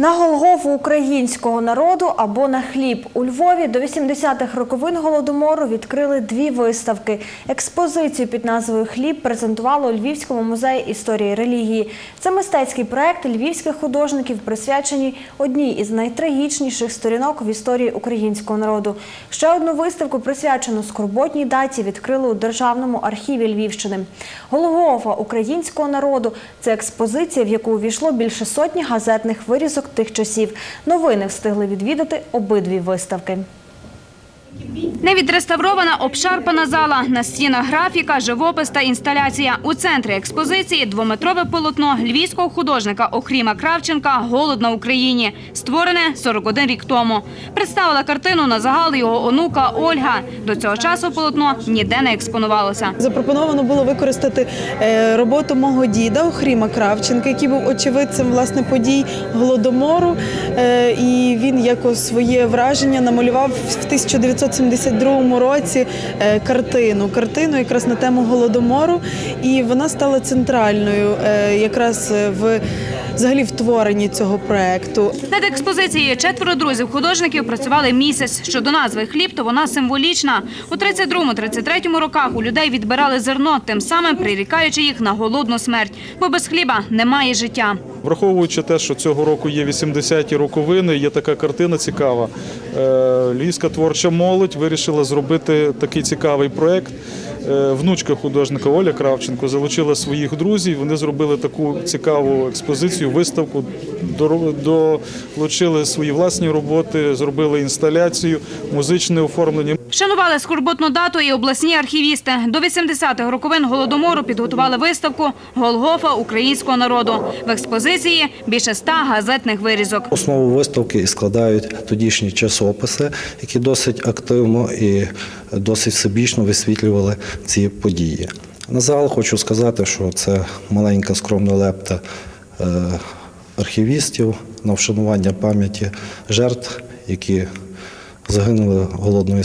На Голгофу українського народу або на хліб у Львові до 80-х роковин голодомору відкрили дві виставки. Експозицію під назвою Хліб презентувало у Львівському музеї історії релігії. Це мистецький проект львівських художників, присвячений одній із найтрагічніших сторінок в історії українського народу. Ще одну виставку, присвячену скорботній даті, відкрили у Державному архіві Львівщини. Голгофа українського народу це експозиція, в яку увійшло більше сотні газетних вирізок тих часів. Новини встигли відвідати обидві виставки. Невідреставрована обшарпана зала. На стінах графіка, живопис та інсталяція. У центрі експозиції двометрове полотно львівського художника Охріма Кравченка «Голод на Україні», створене 41 рік тому. Представила картину на загал його онука Ольга. До цього часу полотно ніде не експонувалося. Запропоновано було використати е, роботу мого діда Охріма Кравченка, який був очевидцем власне подій голодомору. Е, І він якось своє враження намалював в 1972 році е, картину. Картину якраз на тему голодомору, і вона стала центральною е, якраз е, в взагалі в творенні цього проекту. Над експозицією четверо друзів художників працювали місяць. Щодо назви хліб, то вона символічна. У 32-33 роках у людей відбирали зерно, тим самим прирікаючи їх на голодну смерть. Бо без хліба немає життя. Враховуючи те, що цього року є 80-ті роковини, є така картина цікава. Е, Львівська творча молодь вирішила зробити такий цікавий проєкт. Е, Внучка художника Оля Кравченко залучила своїх друзів. Вони зробили таку цікаву експозицію, виставку, долучили свої власні роботи, зробили інсталяцію, музичне оформлення. Шанували скорботну дату і обласні архівісти. До 80-х роковин голодомору підготували виставку «Голгофа українського народу». В експозиції більше ста газетних вирізок. Основу виставки складають тодішні часописи, які досить активно і досить всебічно висвітлювали ці події. На загал хочу сказати, що це маленька скромна лепта е, архівістів на вшанування пам'яті жертв, які загинули голодною